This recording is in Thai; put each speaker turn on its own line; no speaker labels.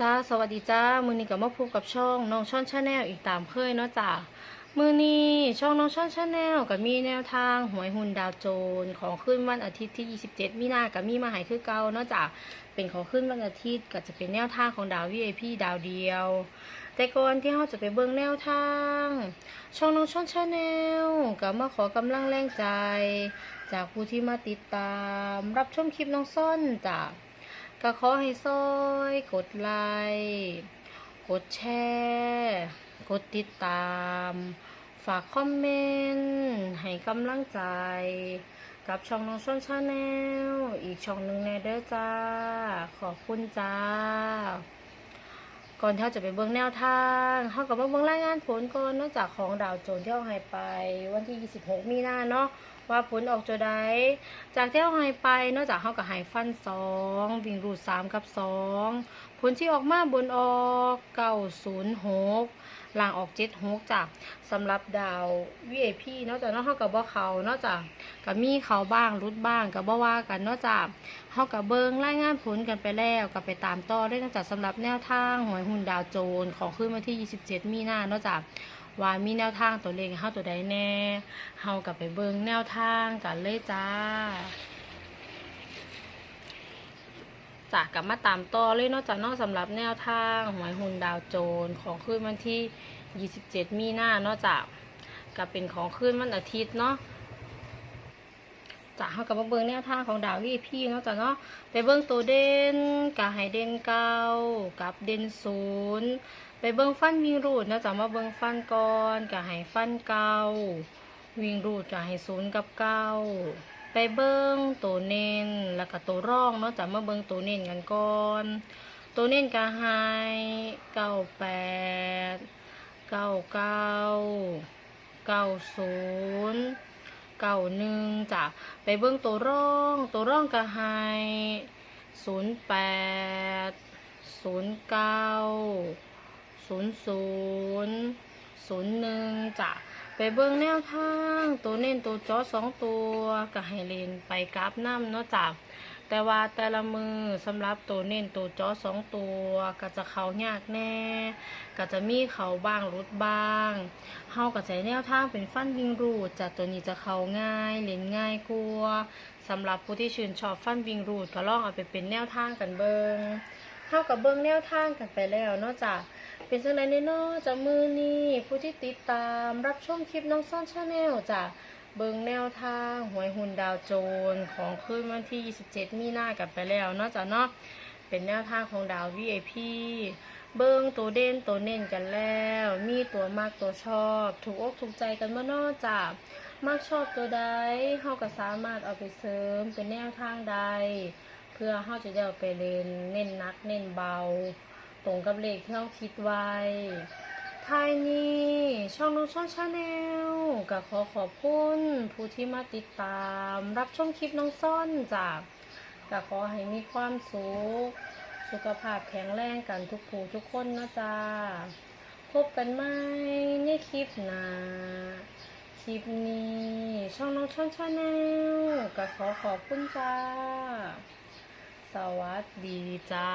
จ้าสวัสดีจ้ามือนี้กับมาพบกับช่องน้องช่อนชาแนลอีกตามเคยเนาะจ้ามือนี้ช่องน้องช่อนชาแนลกับมีแนวทางหวยหุนดาวโจรของขึ้นวันอาทิตย์ที่ 27 มีนากับมีมาหายคือเก่าเนาะจ้าเป็นของขึ้นวันอาทิตย์ก็จะเป็นแนวทางของดาว VIP ดาวเดียว แต่ก่อนที่เราจะไปเบิ่งแนวทาง ช่องน้องช่อนชาแนลกับมาขอกำลังแรงใจ จากผู้ที่มาติดตาม รับชมคลิปน้องซ่อนจ้าก ขอให้ซอยกดไลค์กดแชร์กดติดตาม ฝากคอมเมนต์ให้กำลังใจ กับช่องน้องชนชาแนลอีกช่องหนึ่งแน่เด้อจ้า ขอบคุณจ้า ก่อนที่เราจะไปเบิ่งแนวทางเขากับมาเบิ่งรายงานผลก่อนนอกจากของดาวโจนที่เราให้ไป วันที่ 26 มีนาเนาะ ว่าผลออกจะได้จากที่เราให้ไปนอกจากเขากับให้ฟันสองวิ่งรูดสามกับสองผลที่ออกมาบนออกเก้าศูนย์หกหล่างออกเจ็ดหกจากสำหรับดาว VIP นอกจากนอกเขากับบ่เขานอกจากกับมีเขาบ้างรุดบ้างกับบ่ว่ากันนอกจากเขากับเบิงรายงานผลกันไปแล้วกับไปตามต่อได้นอกจากสำหรับแนวทางหวยหุ่นดาวโจนของขึ้นวันที่ 27 มีหน้านอกจาก ว่ามีแนวทางตัวเลขให้เฮาตัวใดแน่เฮากลับไปเบิ่งแนวทางกันเลยจ้าจากกลับมาตามต่อเลยเนอกจากนอกสำหรับแนวทางหวยหุ่นดาวโจนของคืนวันที่ 27 มีนาเนอกจากกับเป็นของคืนวันอาทิตย์เนาะจากเฮากลับมาเบิ่งแนวทางของดาววีพี่เนาะจ้ะเนาะไปเบิ่งตัวเด่นกับให้เด่นเก้ากับเด่นศูนย์ ไปเบิ้งฟันวิ่งรูดนะจ๊ะมาเบิ้งฟันก่อนกับให้ฟันเก่าวิ่งรูดกับให้ศูนย์กับเก้าไปเบิ้งตัวเน้นแล้วก็ตัวร่องเนาะจ๊ะมาเบิ้งตัวเน้นกันก่อน ตัวเน้นกับให้เก้าแปดเก้าเก้าเก้าศูนย์เก้าหนึ่งจ้ะไปเบิ้งตัวร่อง ตัวร่องกับให้ศูนย์แปดศูนย์เก้า ศูนย์ศูนย์ศูนย์หนึ่งจ้ะไปเบิ่งแนวทางตัวเน้นตัวจอสองตัวก็ให้เลนไปกราฟน้ำเนาะจ้ะแต่ว่าแต่ละมือสำหรับตัวเน้นตัวจอสองตัวก็จะเขายากแน่ ก็จะมีเขาบ้างรุดบ้างเฮาก็ใช้แนวทางเป็นฟันวิงรูดจากตัวนี้จะเขาง่ายเล่นง่ายกลัวสำหรับผู้ที่ชื่นชอบฟันวิงรูดก็ลองเอาไปเป็นแนวทางกันเบิงเท่ากับเบิ้งแนวทางกันไปแล้วเนาะจ้ะ เป็นจังไดแน่เนอจากมือนี้ผู้ที่ติดตามรับชมคลิปน้องซ่อนชาแนลจากเบิงแนวทางหวยหุ่นดาวโจรของคืนวันที่ 27 มีนากันไปแล้วนาะจ้ะเนาะเป็นแนวทางของดาว VIP เบิงตัวเด่นตัวเน้นกันแล้ว มีตัวมากตัวชอบ ถูกอกถูกใจกันมานอจ้ะมากชอบตัวใดเฮาก็สามารถเอาไปเสริมเป็นแนวทางใด เพื่อเฮาจะได้เอาไปเล่นเน้นหนักเน้นเบา ตรงกับเลขที่เราคิดไว้ท้ายนี้ช่องน้องช่องชาแนลก็ขอขอบคุณผู้ที่มาติดตาม รับชมคลิปน้องซ่อนจากก็ขอให้มีความสุขสุขภาพแข็งแรงกันทุกผู้ทุกคนนะจ๊ะพบกันไหมในคลิปหน้าคลิปนี้ช่องน้องช่องชาแนลก็ขอขอบคุณจ้า สวัสดีจ้า